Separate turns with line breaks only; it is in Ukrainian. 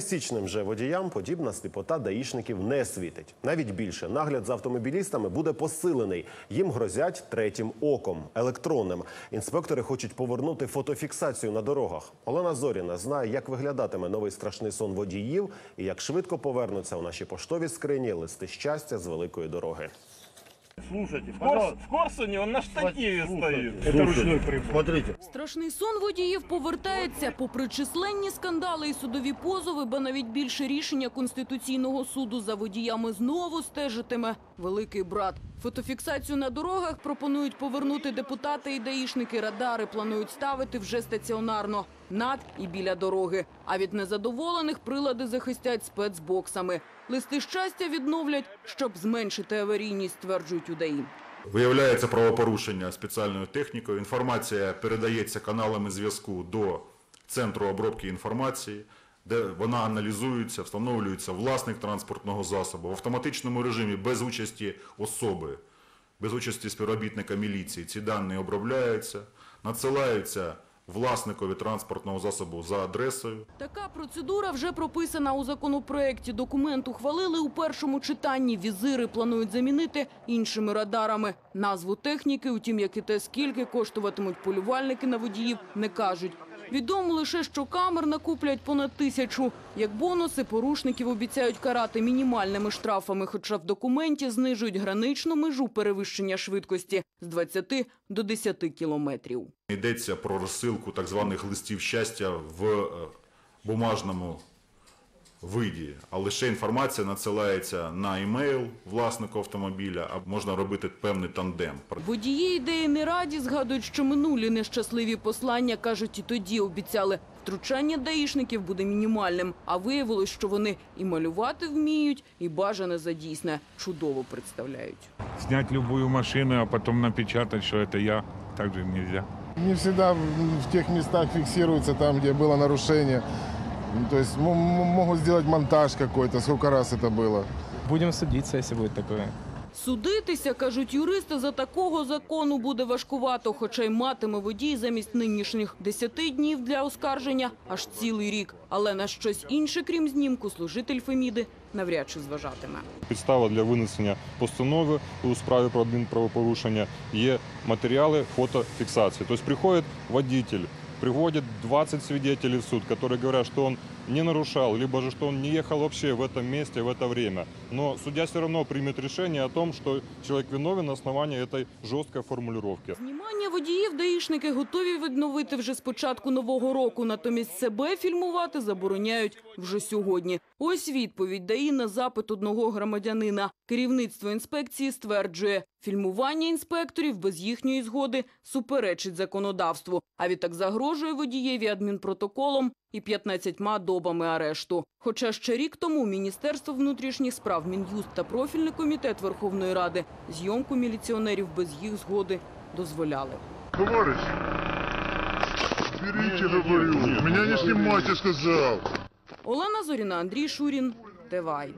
Січним же водіям подібна сліпота даїшників не світить. Навіть більше нагляд за автомобілістами буде посилений. Їм грозять третім оком електронним. Інспектори хочуть повернути фотофіксацію на дорогах. Олена Зоріна знає, як виглядатиме новий страшний сон водіїв і як швидко повернуться у наші поштові скрині листи щастя з великої дороги.
Слушайте,
В, Корс- в Корсуне он на штативе стоит.
Это ручной прибор. Смотрите.
Страшний сон водіїв повертається попри численні скандали і судові позови, ба навіть більше рішення Конституційного суду за водіями знову стежитиме великий брат. Фотофіксацію на дорогах пропонують повернути депутати і даїшники. Радари планують ставити вже стаціонарно над і біля дороги. А від незадоволених прилади захистять спецбоксами. Листи щастя відновлять, щоб зменшити аварійність, стверджують у
Виявляється правопорушення спеціальною технікою. Інформація передається каналами зв'язку до центру обробки інформації, де вона аналізується, встановлюється власник транспортного засобу в автоматичному режимі без участі особи, без участі співробітника міліції. Ці дані обробляються, надсилаються власникові транспортного засобу за адресою.
Така процедура вже прописана у законопроекті. Документ ухвалили у першому читанні. Візири планують замінити іншими радарами. Назву техніки, утім, як і те, скільки коштуватимуть полювальники на водіїв, не кажуть. Відомо лише, що камер накуплять понад тисячу. Як бонуси, порушників обіцяють карати мінімальними штрафами, хоча в документі знижують граничну межу перевищення швидкості з 20 до 10 кілометрів.
Йдеться про розсилку так званих листів щастя в е, бумажному виді, а лише інформація надсилається на емейл власнику автомобіля, а можна робити певний тандем.
Водії ідеї не раді, згадують, що минулі нещасливі послання, кажуть, і тоді обіцяли, втручання даїшників буде мінімальним. А виявилось, що вони і малювати вміють, і бажане за дійсне чудово представляють.
снять любую машину, а потом напечатать, что это я, так же нельзя.
Не всегда в в тех местах фиксируется там, где было нарушение. Ну, То есть могут сделать монтаж какой-то. Сколько раз это было?
Будем судиться, если будет такое.
Судитися, кажуть юристи, за такого закону буде важкувато, хоча й матиме водій замість нинішніх 10 днів для оскарження аж цілий рік. Але на щось інше, крім знімку, служитель Феміди навряд чи зважатиме.
Підстава для винесення постанови у справі про адмінправопорушення є матеріали фотофіксації. Тобто приходить водитель, приводит 20 свидетелей в суд, которые говорят, что он не нарушал, либо же что он не ехал вообще в этом месте в это время. Но судья все равно примет решение о том, что человек виновен на основании этой жесткой формулировки.
Знімання водіїв даїшники готові відновити вже з початку нового року. Натомість себе фільмувати забороняють вже сьогодні. Ось відповідь ДАІ на запит одного громадянина. Керівництво інспекції стверджує, фільмування інспекторів без їхньої згоди суперечить законодавству, а відтак загрожує водієві адмінпротоколом і 15 добами арешту. Хоча ще рік тому Міністерство внутрішніх справ, Мін'юст та профільний комітет Верховної Ради зйомку міліціонерів без їх згоди дозволяли.
Товарищ, берите, говорю. Меня не снимайте, сказал.
Олена Зоріна, Андрій Шурін, ТВАЙ.